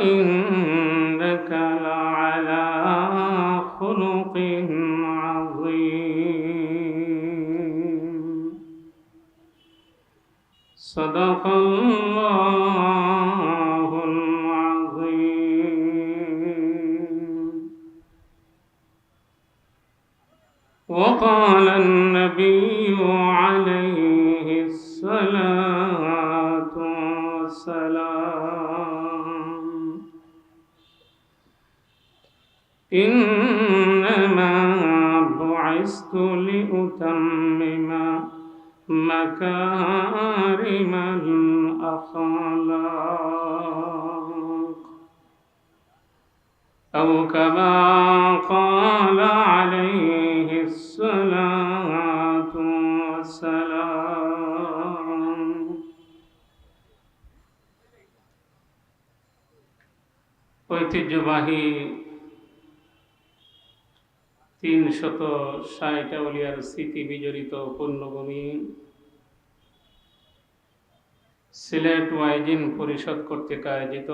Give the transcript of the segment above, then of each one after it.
وإنك لعلى خلق عظيم. صدق الله ঐতিহ্যবাহী তিন শত ষাট স্মৃতি বিজড়িত পণ্যভূমি। সিলেট ওয়াইজিন পরিষদ কর্তৃক আয়োজিত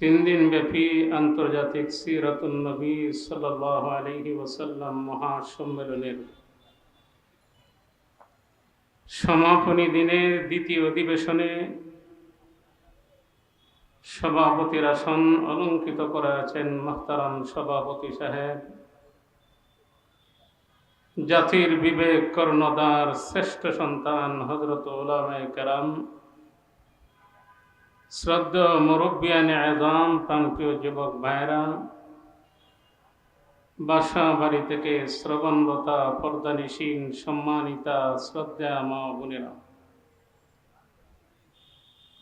তিন দিন ব্যাপী আন্তর্জাতিক সিরাতুন নবী সাল্লাহ আলহি ওসাল্লাম মহাসম্মেলনের সমাপনী দিনের দ্বিতীয় অধিবেশনে সভাপতির আসন অলঙ্কিত করা আছেন মাহতারাম সভাপতি সাহেব। জাতির বিবেক কর্ণদার শ্রেষ্ঠ সন্তান হজরত ওলামায় কারাম। শ্রদ্ধা মুরব্বিয়ান আজম প্রান্তীয় যুবক ভাইরা বাসা বাড়ি থেকে শ্রবণরতা পর্দানিসীন সম্মানিতা শ্রদ্ধা মা বোনেরা।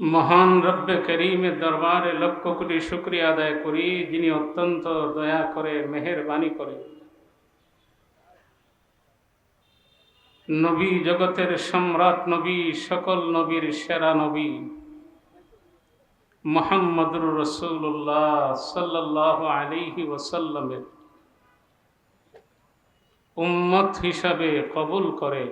মহান রব্বে করিমের দরবারে লক্ষ কোটি শুক্রিয়া আদায় করি, যিনি অত্যন্ত দয়া করে মেহেরবানি করে নবী জগতের সম্রাট নবী, সকল নবীর সেরা নবী। মোহাম্মদুর রসুল্লাহ সাল্লাহ আলিহি ওসাল্লামের উম্মত হিসাবে কবুল করে।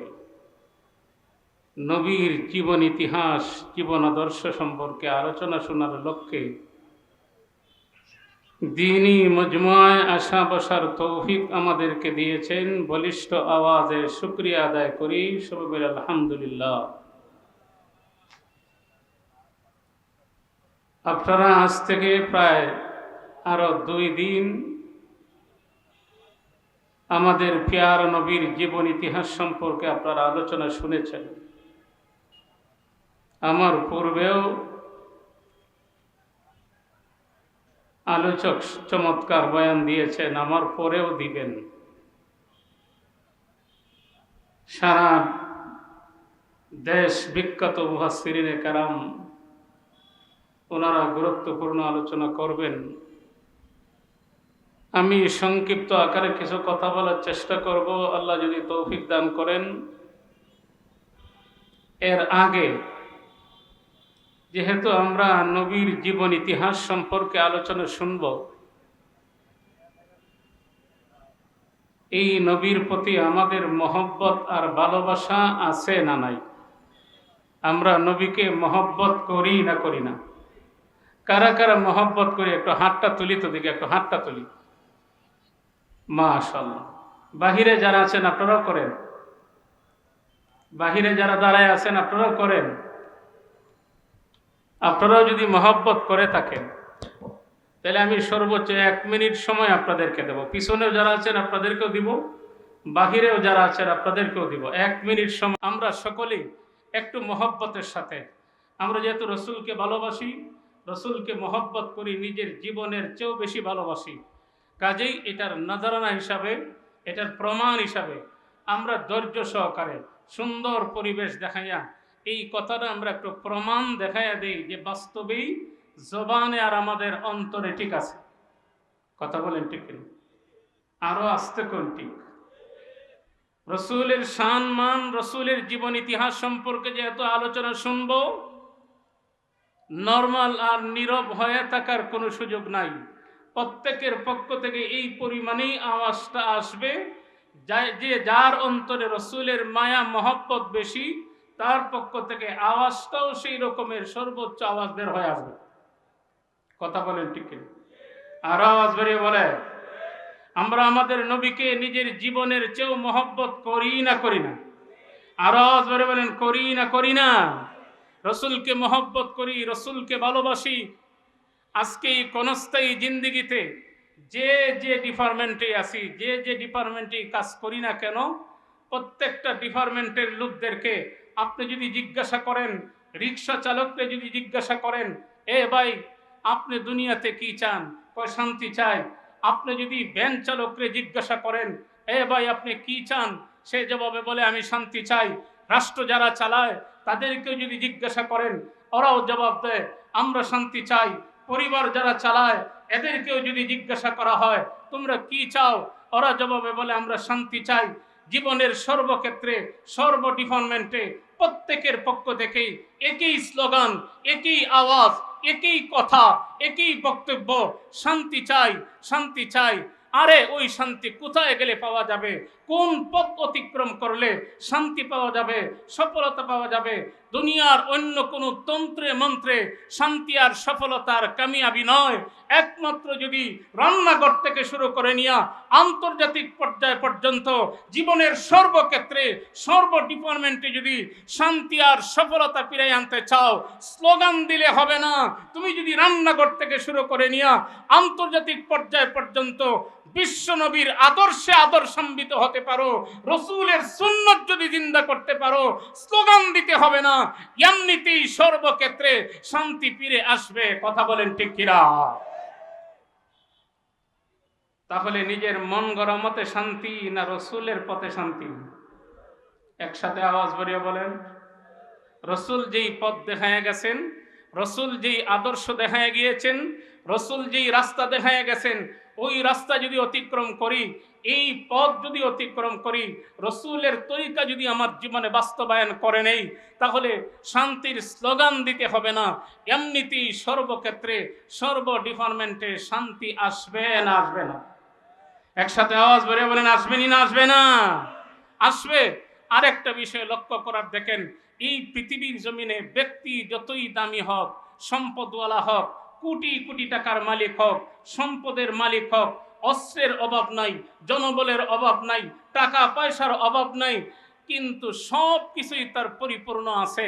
নবীর জীবন ইতিহাস, জীবন আদর্শ সম্পর্কে আলোচনা শোনার লক্ষ্যে দিনই মজমুয়ায় আশা বসার তৌফিক আমাদেরকে দিয়েছেন। বলিষ্ঠ আওয়াজে শুক্রিয়া আদায় করি। সবাই আলহামদুলিল্লাহ। আপনারা আজ থেকে প্রায় আরও দুই দিন আমাদের পেয়ার নবীর জীবন ইতিহাস সম্পর্কে আপনারা আলোচনা শুনেছেন। আমার পূর্বেও আলোচক চমৎকার বয়ান দিয়েছেন, আমার পরেও দিবেন। সারা দেশ বিখ্যাত মুহাসিরিনে কারাম, ওনারা গুরুত্বপূর্ণ আলোচনা করবেন। আমি সংক্ষিপ্ত আকারে কিছু কথা বলার চেষ্টা করব। আল্লাহ যদি তৌফিক দান করেন, এর আগে যেহেতু আমরা নবীর জীবন ইতিহাস সম্পর্কে আলোচনা শুনব, এই নবীর প্রতি আমাদের মহব্বত আর ভালোবাসা আছে না নাই? আমরা নবীকে মহব্বত করি না করি না? কারা কারা মহব্বত করি? একটু হাতটা তুলি তো দিকে একটু হাতটা তুলি। মাশাল্লাহ বাহিরে যারা আছেন আপনারাও করেন। বাহিরে যারা দাঁড়ায় আছেন আপনারাও করেন। আপনারাও যদি মহব্বত করে থাকেন, তাহলে আমি সর্বোচ্চ এক মিনিট সময় আপনাদেরকে দেব। পিছনেও যারা আছেন আপনাদেরকেও দিব, বাহিরেও যারা আছেন আপনাদেরকেও দিব। এক মিনিট সময় আমরা সকলেই একটু মহব্বতের সাথে। আমরা যেহেতু রসুলকে ভালোবাসি, রসুলকে মহব্বত করি, নিজের জীবনের চেয়েও বেশি ভালোবাসি। কাজেই এটার নজরানা হিসাবে, এটার প্রমাণ হিসাবে আমরা ধৈর্য সহকারে সুন্দর পরিবেশ দেখাইয়া এই কথাটা আমরা একটু প্রমাণ দেখাইয়া দেই যে বাস্তবেই জবানে আর আমাদের অন্তরে ঠিক আছে। কথা বলেন ঠিক কিনা? আরও আসতে কোন ঠিক? রসুলের শান মান, রসুলের জীবন ইতিহাস সম্পর্কে যে এত আলোচনা শুনব, নর্মাল আর নীরব হয়ে থাকার কোনো সুযোগ নাই। প্রত্যেকের পক্ষ থেকে এই পরিমাণেই আওয়াজটা আসবে, যে যার অন্তরে রসুলের মায়া, মহব্বত বেশি তার পক্ষ থেকে আওয়াজটাও সেই রকমের সর্বোচ্চ আওয়াজ বের হয়ে আসবে। কথা বলেন ঠিক আর আওয়াজ বেরিয়ে বলে, আমরা আমাদের নবীকে নিজের জীবনের চেয়েও মহব্বত করি না করি না। আরও আওয়াজ বেরিয়ে বলেন, করি না করি না। রসুলকে মহব্বত করি, রসুলকে ভালোবাসি। আজকে এই কনস্থায়ী জিন্দিগিতে যে যে ডিপার্টমেন্টে আসি যে যে ডিপার্টমেন্টে কাজ করি না কেন, প্রত্যেকটা ডিপার্টমেন্টের লোকদেরকে আপনি যদি জিজ্ঞাসা করেন, রিক্সা চালককে যদি জিজ্ঞাসা করেন, এ ভাই, আপনি দুনিয়াতে কি চান? কয় শান্তি চাই? আপনি যদি ভ্যান চালককে জিজ্ঞাসা করেন, এ ভাই, আপনি কি চান? সে জবাবে বলে, আমি শান্তি চাই। রাষ্ট্র যারা চালায়, তাদেরকেও যদি জিজ্ঞাসা করেন, ওরাও জবাব দেয়, আমরা শান্তি চাই। পরিবার যারা চালায়, এদেরকেও যদি জিজ্ঞাসা করা হয়, তোমরা কি চাও? ওরা জবাবে বলে, আমরা শান্তি চাই। জীবনের সর্বক্ষেত্রে সর্ব ডিপার্টমেন্টে প্রত্যেকের পক্ষ থেকেই একই স্লোগান, একই আওয়াজ, একই কথা, একই বক্তব্য, শান্তি চাই শান্তি চাই। আরে ওই শান্তি কোথায় গেলে পাওয়া যাবে? কোন পথ অতিক্রম করলে শান্তি পাওয়া যাবে, সফলতা পাওয়া যাবে? দুনিয়ার অন্য কোনো তন্ত্রে, মন্ত্রে শান্তি আর সফলতার কামিয়াবি নয়। একমাত্র যদি রান্নাঘর থেকে শুরু করে নিয়া আন্তর্জাতিক পর্যায় পর্যন্ত জীবনের সর্বক্ষেত্রে, সর্ব ডিপার্টমেন্টে যদি শান্তি আর সফলতা ফিরে আনতে চাও, স্লোগান দিলে হবে না। তুমি যদি রান্নাঘর থেকে শুরু করে নিয়া আন্তর্জাতিক পর্যায় পর্যন্ত বিশ্ব নবীর আদর্শে আদর্শান্বিত হতে পারো, রসুলের সুন্নত যদি জিন্দা করতে পারো, স্লোগান দিতে হবে না, এমনিতেই সর্বক্ষেত্রে শান্তি ফিরে আসবে, কথা বলেন ঠিক কিরা তাহলে নিজের মন গড়া মতে শান্তি না রসুলের পথে শান্তি? একসাথে আওয়াজ বেরিয়ে বলেন, রসুল যেই পথ দেখায় গেছেন, রসুল যেই আদর্শ দেখায় গিয়েছেন, রসুল যেই রাস্তা দেখায় গেছেন ওই রাস্তা যদি অতিক্রম করি, এই পথ যদি অতিক্রম করি, রসুলের তরিকা যদি আমার জীবনে বাস্তবায়ন করে নেই, তাহলে শান্তির স্লোগান দিতে হবে না। এমনিতেই সর্বক্ষেত্রে, সর্ব ডিপার্টমেন্টে শান্তি আসবে না আসবে না। একসাথে আওয়াজ বেরিয়ে বলেন আসবেনি না, আসবে না? আসবে। আরেকটা বিষয় লক্ষ্য করার, দেখেন, এই পৃথিবীর জমিনে ব্যক্তি যতই দামি হোক, সম্পদওয়ালা হোক কোটি কোটি টাকার মালিক হোক, সম্পদের মালিক হোক, অস্ত্রের অভাব নাই, জনবলের অভাব নাই, টাকা পয়সার অভাব নাই, কিন্তু সব কিছুই তার পরিপূর্ণ আছে।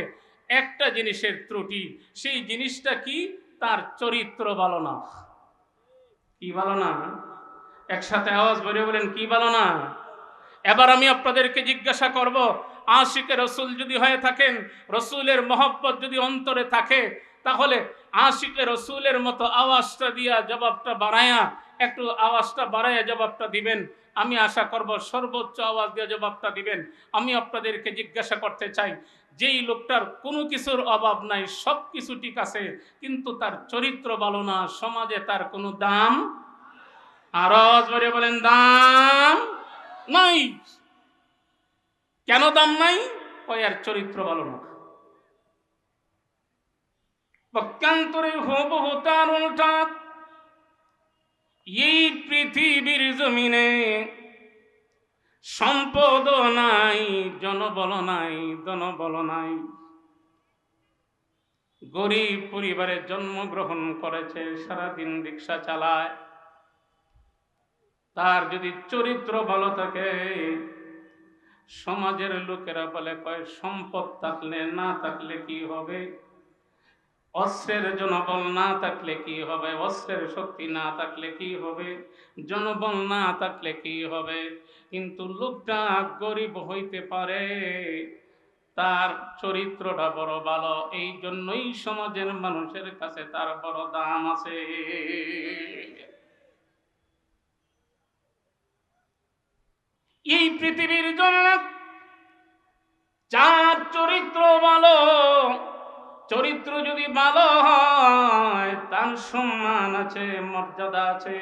একটা জিনিসের ত্রুটি, সেই জিনিসটা কি? তার চরিত্র ভালো না। কি ভালো না? একসাথে আওয়াজ বেরিয়ে বলেন, কি ভালো না? এবার আমি আপনাদেরকে জিজ্ঞাসা করব আশিকে রসুল যদি হয়ে থাকেন, রসুলের মহব্বত যদি অন্তরে থাকে তাহলে আশিকে রসুলের মতো আওয়াজটা দিয়া জবাবটা বাড়ায়া, একটু আওয়াজটা বাড়াইয়া জবাবটা দিবেন। আমি আশা করব সর্বোচ্চ আওয়াজ দিয়ে জবাবটা দিবেন। আমি আপনাদেরকে জিজ্ঞাসা করতে চাই, যেই লোকটার কোনো কিছুর অভাব নাই, সব কিছু ঠিক আছে, কিন্তু তার চরিত্র ভালো না, সমাজে তার কোনো দাম? বলে বলেন, দাম নাই। কেন দাম নাই? আর চরিত্র ভালো না। পক্ষান্তরে হুবহু তার উল্টা এই পৃথিবীর জমিনে সম্পদ নাই, জনবল নাই জনবল নাই। গরিব পরিবারে জন্মগ্রহণ করেছে, সারাদিন রিক্সা চালায়। তার যদি চরিত্র ভালো থাকে, সমাজের লোকেরা বলে, কয়, সম্পদ থাকলে না থাকলে কি হবে? অস্ত্রের জনবল না থাকলে কি হবে? অস্ত্রের শক্তি না থাকলে কি হবে? জনবল না থাকলে কি হবে? কিন্তু লোকটা গরিব হইতে পারে। তার চরিত্রটা বড় ভালো। এই জন্যই সমাজের মানুষের কাছে তার বড় দাম আছে। এই পৃথিবীর জন্য যার চরিত্র ভালো চরিত্র যদি ভালো হয়, তার সম্মান আছে, মর্যাদা আছে।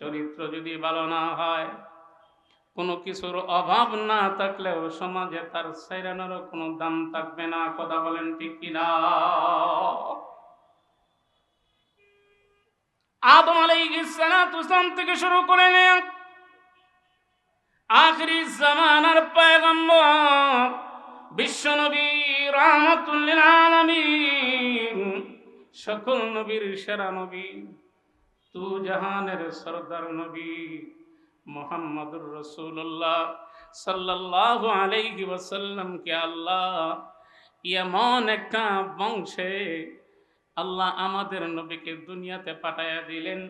চরিত্র যদি ভালো না হয়, কোনো কিছুর অভাব না থাকলেও সমাজে তার সাইরানোরও কোনো দাম থাকবে না। কথা বলেন ঠিক কিনা আদম আলাইহিসসালাম থেকে শুরু করে নেয়া আখরি জামানার পয়গম্বর বিশ্বনবী রাহমাতুল্লিল আলামিন, সকল নবীর সেরা নবী। তু জাহানের সরদার নবী মোহাম্মদুর রসুল্লাহ সাল্লাল্লাহু আলাইহি ওয়াসাল্লামকে আল্লাহ এমন একটা বংশে আল্লাহ আমাদের নবীকে দুনিয়াতে পাঠাইয়া দিলেন।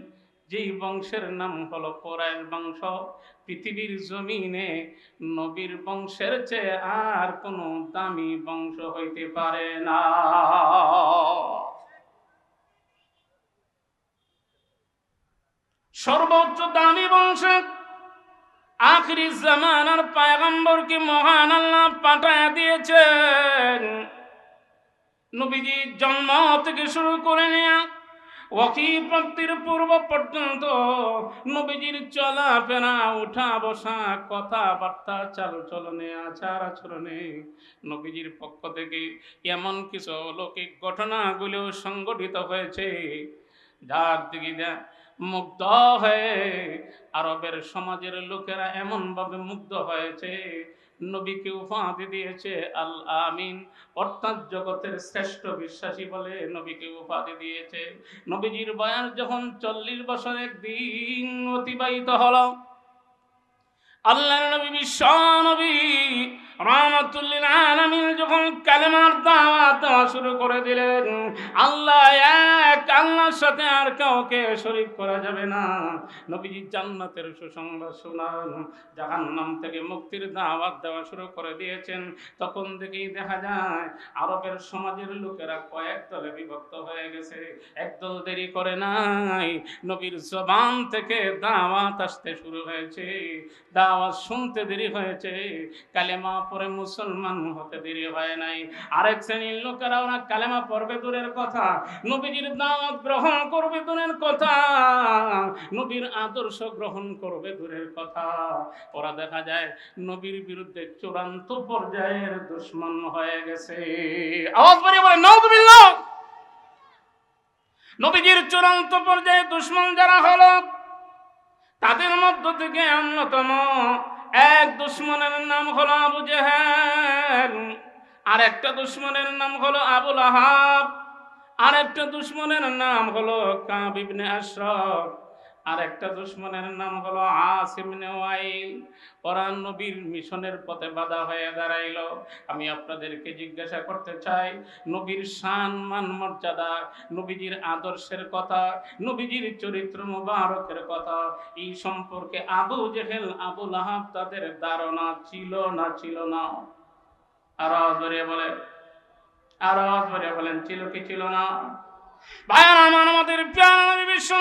যেই বংশের নাম হলো কোরআন বংশ, পৃথিবীর জমিনে নবীর বংশের চেয়ে আর কোনো দামি বংশ হইতে পারে না। সর্বোচ্চ দামি বংশ, আখরি জামানার পায়গম্বরকে মহান আল্লাহ পাঠায়া দিয়েছেন। নবীজি জন্ম থেকে শুরু করে নেয়া ওয়াকি পূর্ব পর্যন্ত নবীজির চলাফেরা, উঠা বসা, কথাবার্তা চাল চলনে আচার আচরণে নবীজির পক্ষ থেকে এমন কিছু অলৌকিক ঘটনাগুলো সংগঠিত হয়েছে। যার দিকে মুগ্ধ হয়ে আরবের সমাজের লোকেরা এমনভাবে মুগ্ধ হয়েছে নবীকে উপাধি দিয়েছে আল আমিন। অর্থাৎ জগতের শ্রেষ্ঠ বিশ্বাসী বলে নবীকে উপাধি দিয়েছে। নবীজির বয়স যখন চল্লিশ বছরের দিন অতিবাহিত হল আল্লাহ নবী বিশ্ব নবী দাওয়াত দেওয়া শুরু করে দিলেন, আল্লাহ এক আল্লাহর সাথে আর করা যাবে না। মুক্তির দেওয়া শুরু করে দিয়েছেন। তখন থেকেই দেখা যায়, আরবের সমাজের লোকেরা কয়েক দলে বিভক্ত হয়ে গেছে। একদল দেরি করে নাই, নবীর জবান থেকে দাওয়াত আসতে শুরু হয়েছে। দাওয়াত শুনতে দেরি হয়েছে, কালেমা পরে মুসলমান হতে দেরি হয় নাই। আরেক শ্রেণির লোকেরা ওরা কালেমা পড়বে দূরের কথা, নবীজির দাওয়াত গ্রহণ করবে দূরের কথা, নবীর আদর্শ গ্রহণ করবে দূরের কথা। ওরা দেখা যায় নবীর বিরুদ্ধে চূড়ান্ত পর্যায়ের দুশ্মন হয়ে গেছে। আওয়াজ বাড়িয়ে বলে নাউজুবিল্লাহ! নবীজির চূড়ান্ত পর্যায়ে দুশ্মন যারা হলো, তাদের মধ্য থেকে অন্যতম এক দুশ্মনের নাম হলো আবু জেহেল, আর একটা দুশ্মনের নাম হলো আবুল আহাব আর একটা দুশ্মনের নাম হলো কাব ইবনে আশরাফ। আর একটা দুশ্মনের নাম হলো ওয়াইল। ওরা নবীর মিশনের পথে বাধা হয়ে দাঁড়াইল। আমি আপনাদেরকে জিজ্ঞাসা করতে চাই, নবীর শান, মান, মর্যাদা, নবীজির আদর্শের কথা, নবীজির চরিত্র মুবারকের কথা, এই সম্পর্কে আবু জেহেল, আবু লাহাব তাদের ধারণা ছিল না ছিল না? আরও ধরে বলে আরও ধরে বলেন, ছিল কি ছিল না? ভাইয়ার, আমার আমাদের প্যার বিশ্ব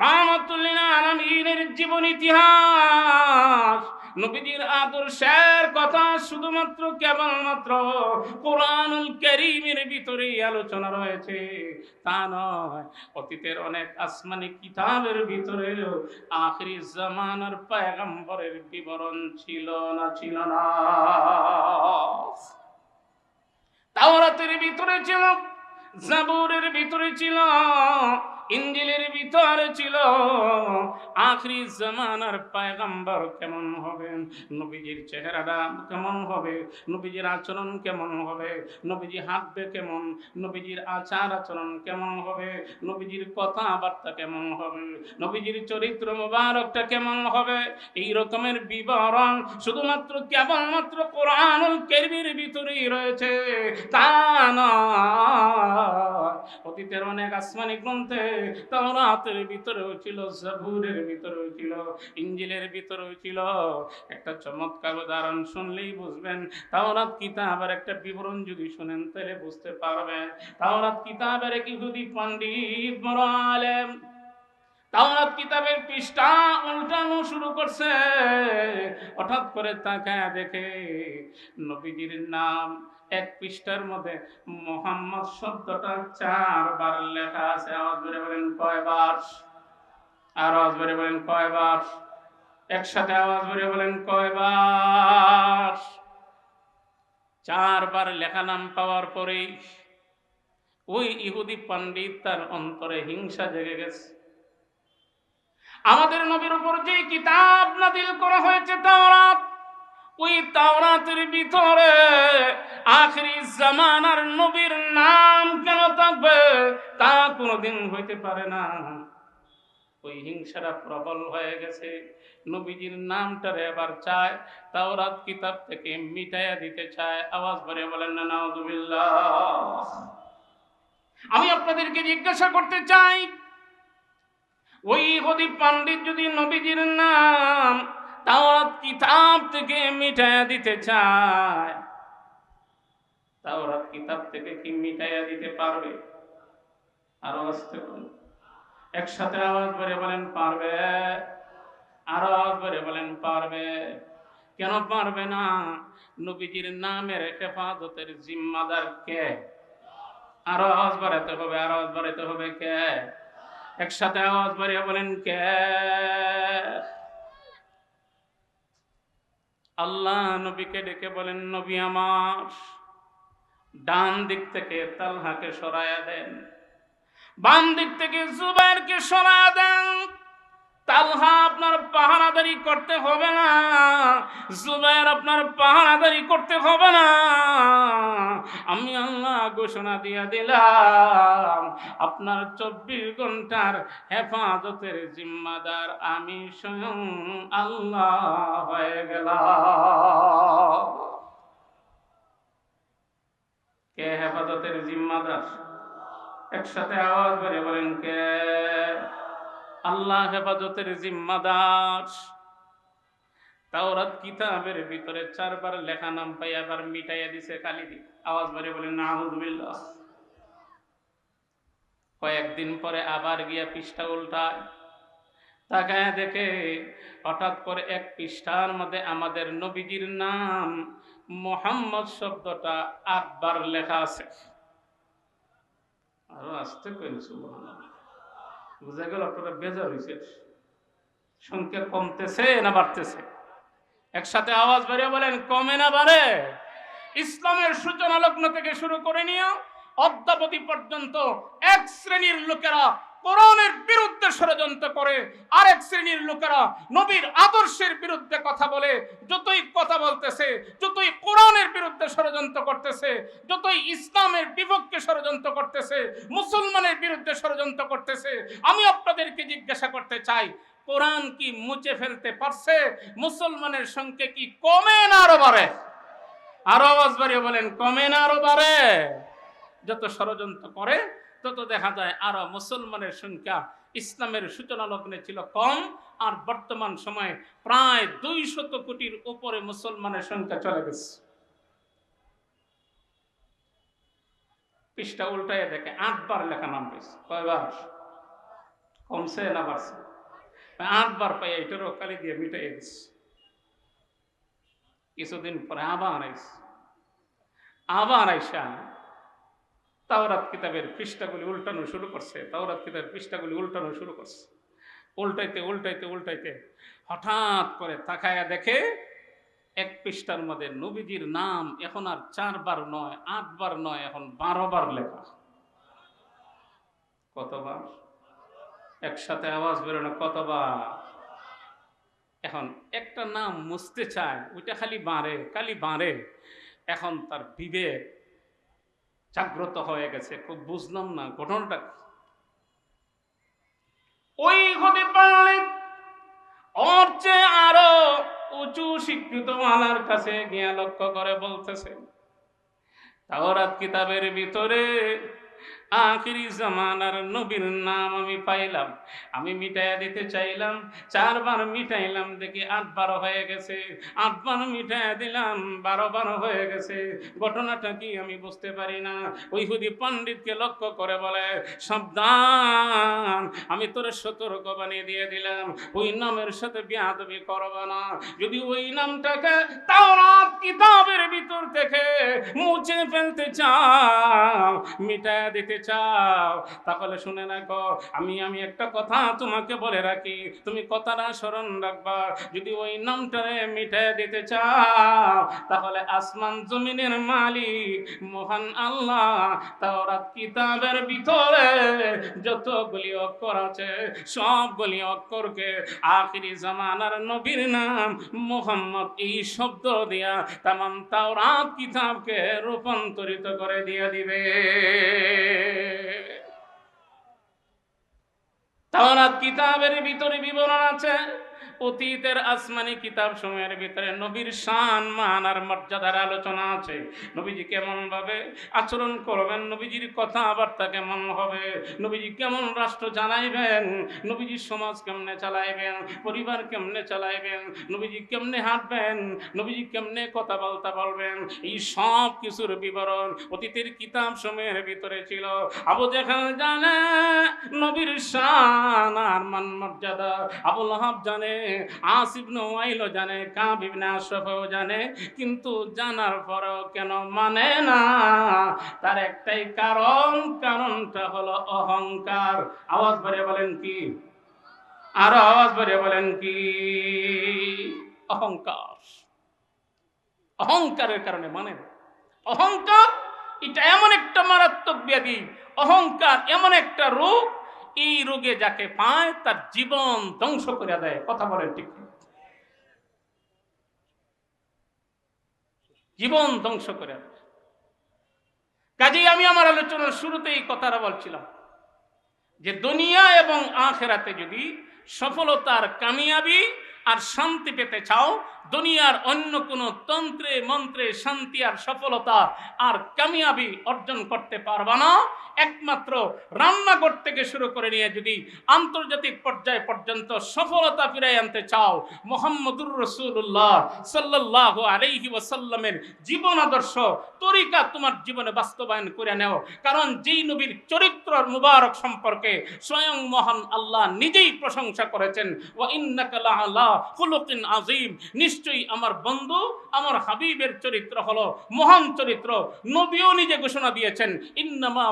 নবী রাহমাতুল্লিল আলামিনের জীবন ইতিহাস। নবীজির আদর্শের কথা শুধুমাত্র কেবলমাত্র কোরআনুল কারীমের ভিতরেই আলোচনা রয়েছে। তা নয়, অতীতের অনেক আসমানি কিতাবের ভিতরেও আখরি জামানার পয়গম্বরের বিবরণ ছিল না ছিল না। তাওরাতের ভিতরে ছিল, জাবুরের ভিতরে ছিল ইঞ্জিলের ভিতরে ছিল। আখরি জামানার পায়গাম্বর কেমন হবে? নবীজির চেহারাটা কেমন হবে? নবীজির আচরণ কেমন হবে? নবীজি হাঁটবে কেমন? নবীজির আচার আচরণ কেমন হবে? নবীজির কথাবার্তা কেমন হবে? নবীজির চরিত্র মোবারকটা কেমন হবে? এই রকমের বিবরণ শুধুমাত্র কেবলমাত্র কোরআনুল কেরবির ভিতরেই রয়েছে। তা নয়। অতীতের অনেক আসমানি গ্রন্থে তাওরাতের ভিতরেও ছিল জাবুরের ভিতরেও ছিল, ইঞ্জিলের ভিতরেও ছিল। একটা চমৎকার উদাহরণ শুনলেই বুঝবেন, তাওরাত কিতাবের একটা বিবরণ যদি শুনেন, তাহলে বুঝতে পারবেন। তাওরাত কিতাবের কি যদি পণ্ডিত বড় আলেম, তাওরাত কিতাবের পৃষ্ঠা উল্টানো শুরু করছে। হঠাৎ করে তাকায় দেখে নবীজির নাম এক পৃষ্ঠার মধ্যে মোহাম্মদ শব্দটা চারবার লেখা আছে। আওয়াজ বেড়ে বলেন, কয়বার? আর আওয়াজ বেড়ে বলেন, কয়বার? একসাথে আওয়াজ বেড়ে বলেন, কয়বার? চারবার লেখা নাম পাওয়ার পরেই ওই ইহুদি পণ্ডিত তার অন্তরে হিংসা জেগে গেছে। আমাদের নবীর উপর যে কিতাব নাদিল করা হয়েছে তাওরাত ওই তাওরাতের ভিতরে আখরি জামানার নবীর নাম কেন থাকবে তা কোনোদিন হইতে পারে না। ওই হিংসাটা প্রবল হয়ে গেছে। নবীজির নামটারে এবার চায়, তাওরাত কিতাব থেকে মিটাইয়া দিতে চায়। আওয়াজ ভরে বলেন না নাউজুবিল্লাহ। আমি আপনাদেরকে জিজ্ঞাসা করতে চাই, ওই হদি পণ্ডিত যদি নবীজির নাম তাওরাত কিতাব থেকে দিতে চায়। তাওরাত কিতাব থেকে কি দিতে পারবে? আরও আসতে একসাথে আওয়াজ করে বলেন, পারবে। আরও আওয়াজ করে বলেন, পারবে। কেন পারবে না? নবীজির নামের হেফাজতের জিম্মাদার কে? আরও আওয়াজ বাড়াতে হবে, আরও আওয়াজ বাড়াতে হবে কে? একসাথে আওয়াজ বাড়িয়ে বলেন, কে? আল্লাহ নবীকে ডেকে বলেন, নবী আমার। ডান দিক থেকে তালহাকে সরায়া দেন, বাম দিক থেকে জুবাইরকে সরায়া দেন। তালহা আপনার পাহারাদারি করতে হবে না। জুবাইর আপনার পাহারাদারি করতে হবে না। আমি আল্লাহ ঘোষণা দিয়ে দিলাম, আপনার চব্বিশ ঘণ্টার হেফাজতের জিম্মাদার আমি স্বয়ং আল্লাহ হয়ে গেলাম। কে হেফাজতের জিম্মাদার? একসাথে আওয়াজ করে বলেন কে? আল্লাহ হেফাজতের জিম্মাদার। তাওরাত কিতাবের ভিতরে চারবার লেখা নাম পাই আবার মিটাইয়া দিছে, খালি দি আওয়াজ বেড়ে বলেন, নাউজুবিল্লাহ। কয়েকদিন পরে আবার গিয়া পৃষ্ঠা উল্টায়। তাকায় দেখে হঠাৎ করে এক পৃষ্ঠার মধ্যে আমাদের নবীজির নাম মোহাম্মদ শব্দটা আটবার লেখা আছে। আরও আসতে কইন সুবহানাল্লাহ। বুঝা গেল আপনারা বেজার হয়েছে সংখ্যা কমতেছে না বাড়তেছে? একসাথে আওয়াজ বাড়িয়ে বলেন, কমে না বাড়ে? ইসলামের সূচনা লগ্ন থেকে শুরু করে নিয়ে অদ্যাবধি পর্যন্ত এক শ্রেণির লোকেরা কোরআনের বিরুদ্ধে ষড়যন্ত্র করে, আরেক শ্রেণির লোকেরা নবীর আদর্শের বিরুদ্ধে কথা বলে, যতই কথা বলতেছে, যতই কোরআনের বিরুদ্ধে ষড়যন্ত্র করতেছে, যতই ইসলামের বিপক্ষে ষড়যন্ত্র করতেছে, মুসলমানের বিরুদ্ধে ষড়যন্ত্র করতেছে, আমি আপনাদেরকে জিজ্ঞাসা করতে চাই, কোরআন কি মুছে ফেলতে পারছে? মুসলমানের সংখ্যা কি কমে না আরও বাড়ে? আরও আওয়াজ বাড়িয়ে বলেন, কমে না আরও বাড়ে। যত ষড়যন্ত্র করে তত দেখা যায় আরও মুসলমানের সংখ্যা ইসলামের সূচনা লগ্নে ছিল কম, আর বর্তমান সময়ে প্রায় দুই শত কোটির উপরে মুসলমানের সংখ্যা চলে গেছে। পৃষ্ঠা উল্টায় দেখে আটবার লেখা নাম পেয়েছে। কয়বার? কমছে না বাড়ছে? আটবার পাই এটারও কালি দিয়ে মিটাই গেছে কিছুদিন পরে আবার আইস আবার আইসা তাওরাত কিতাবের পৃষ্ঠাগুলি উল্টানো শুরু করছে, তাওরাত কিতাবের পৃষ্ঠাগুলি উল্টানো শুরু করছে। উল্টাইতে উল্টাইতে উল্টাইতে হঠাৎ করে তাকায়া দেখে এক পৃষ্ঠার মধ্যে নবীজির নাম এখন আর চারবার নয়, আটবার নয়, এখন বারো বার লেখা। কতবার? একসাথে আওয়াজ বেরোনো কতবার? এখন একটা নাম মুছতে চায়, ওইটা খালি বাঁড়ে খালি বাঁড়ে। এখন তার বিবেক জাগ্রত হয়ে গেছে, খুব বুঝলাম না ঘটনাটা। ওই হতে পারলে ওর চেয়ে আরও উঁচু শিক্ষিত মালার কাছে গিয়া লক্ষ্য করে বলতেছে, তাওরাত কিতাবের ভিতরে আখিরি জামানার নবীর নাম আমি পাইলাম। আমি মিটাইয়া দিতে চাইলাম, চারবার মিটাইলাম, দেখি আটবার হয়ে গেছে। আটবার মিটাইয়া দিলাম বারো বার হয়ে গেছে। ঘটনাটা কি আমি বুঝতে পারি না। ওই হুদি পণ্ডিতকে লক্ষ্য করে বলে, সাবধান, আমি তোর সতর্ক বানিয়ে দিয়ে দিলাম। ওই নামের সাথে বিয়াদবি করবা না। যদি ওই নামটাকে তাওরাত কিতাবের ভিতর থেকে মুছে ফেলতে চাও মিটায়া দিতে চাও। তাহলে শুনে রাখো, আমি আমি একটা কথা তোমাকে বলে রাখি। তুমি কথাটা স্মরণ রাখবা। যদি ওই নামটারে মিটায়া দিতে চাও, তাহলে আসমান জমিনের মালিক, মহান আল্লাহ, তাওরাত কিতাবের ভিতরে যতগুলি অক্ষর আছে, সবগুলি অক্ষরকে আখিরি জামানার নবীর নাম মোহাম্মদ এই শব্দ দিয়া তামাম তাওরাত কিতাবকে রূপান্তরিত করে দিয়ে দিবে। তাওরাত কিতাবের ভিতরে বিবরণ আছে। অতীতের আসমানি কিতাব সময়ের ভিতরে নবীর শান, মান আর মর্যাদার আলোচনা আছে। নবীজি কেমন ভাবে আচরণ করবেন, নবীজির কথাবার্তা কেমন হবে, নবীজি কেমন রাষ্ট্র চালাইবেন, নবীজি সমাজ কেমনে চালাইবেন, পরিবার কেমনে চালাইবেন, নবীজি কেমনে হাঁটবেন, নবীজি কেমনে কথা বলতে বলবেন, এই সব কিছুর বিবরণ অতীতের কিতাব সময়ের ভিতরে ছিল। আবু যেখানে জানে নবীর শান আর মান মর্যাদা, আবুল হাব জানে আসিফ নোয়াইলও জানে কাব ইবনে আশরাফও জানে, কিন্তু জানার পরেও কেন মানে না? তার একটাই কারণ, কারণটা হলো অহংকার। আওয়াজ ভরে বলেন কি? আওয়াজ ভরে বলেন কি? অহংকার। অহংকারের কারণে মানে অহংকার, এটা এমন একটা মারাত্মক ব্যাধি। অহংকার এমন একটা রোগ এই রোগে যাকে পায়, তার জীবন ধ্বংস করে দেয়। কথা বলেন ঠিক জীবন ধ্বংস করে দেয়। কাজেই আমি আমার আলোচনার শুরুতে এই কথাটা বলছিলাম যে, দুনিয়া এবং আখেরাতে যদি সফলতার কামিয়াবি আর শান্তি পেতে চাও, দুনিয়ার অন্য কোনো তন্ত্রে, মন্ত্রে শান্তি আর সফলতা আর কামিয়াবি অর্জন করতে পারবা না। একমাত্র রান্নাঘর থেকে শুরু করে নিয়ে যদি আন্তর্জাতিক পর্যায় পর্যন্ত সফলতা ফিরাই আনতে চাও, মোহাম্মদুর রসুল্লাহ সাল্লাহ আলাইহি ওয়াসাল্লামের জীবন আদর্শ তরিকা তোমার জীবনে বাস্তবায়ন করে নেও। কারণ যেই নবীর চরিত্রর মুবারক সম্পর্কে স্বয়ং মহান আল্লাহ নিজেই প্রশংসা করেছেন, ওয়া ইন্নাকা লাআলা আযীম, নিশ্চয়ই আমার বন্ধু, আমার হাবিবের চরিত্র হলো মহান চরিত্র। নবীও নিজে ঘোষণা দিয়েছেন, ইন্নামা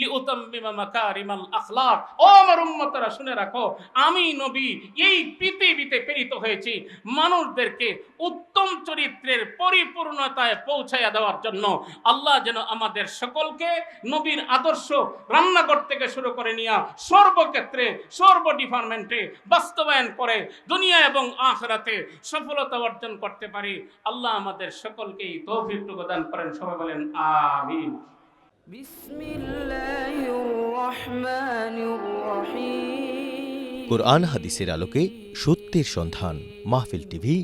লিউতাম্মিমা মাকারিমাল আখলাক। ও আমার শুনে রাখো, আমি নবী, এই পৃথিবীতে প্রেরিত হয়েছি মানুষদেরকে উত্তম চরিত্রের পরিপূর্ণতায় পৌঁছাইয়া দেওয়ার জন্য। আল্লাহ যেন আমাদের সকলকে নবীর আদর্শ রান্নাঘর থেকে শুরু করে নিয়া সর্বক্ষেত্রে, সর্ব ডিপার্টমেন্টে বাস্তবায়ন করে। দুনিয়া এবং আখরাতে সফলতা অর্জন করতে পারি। আল্লাহ আমাদের সকলকেই তৌফিক প্রদান করেন। সবাই বলেন আমিন। কোরআন হাদিসের আলোকে সত্যের সন্ধান মাহফিল টিভি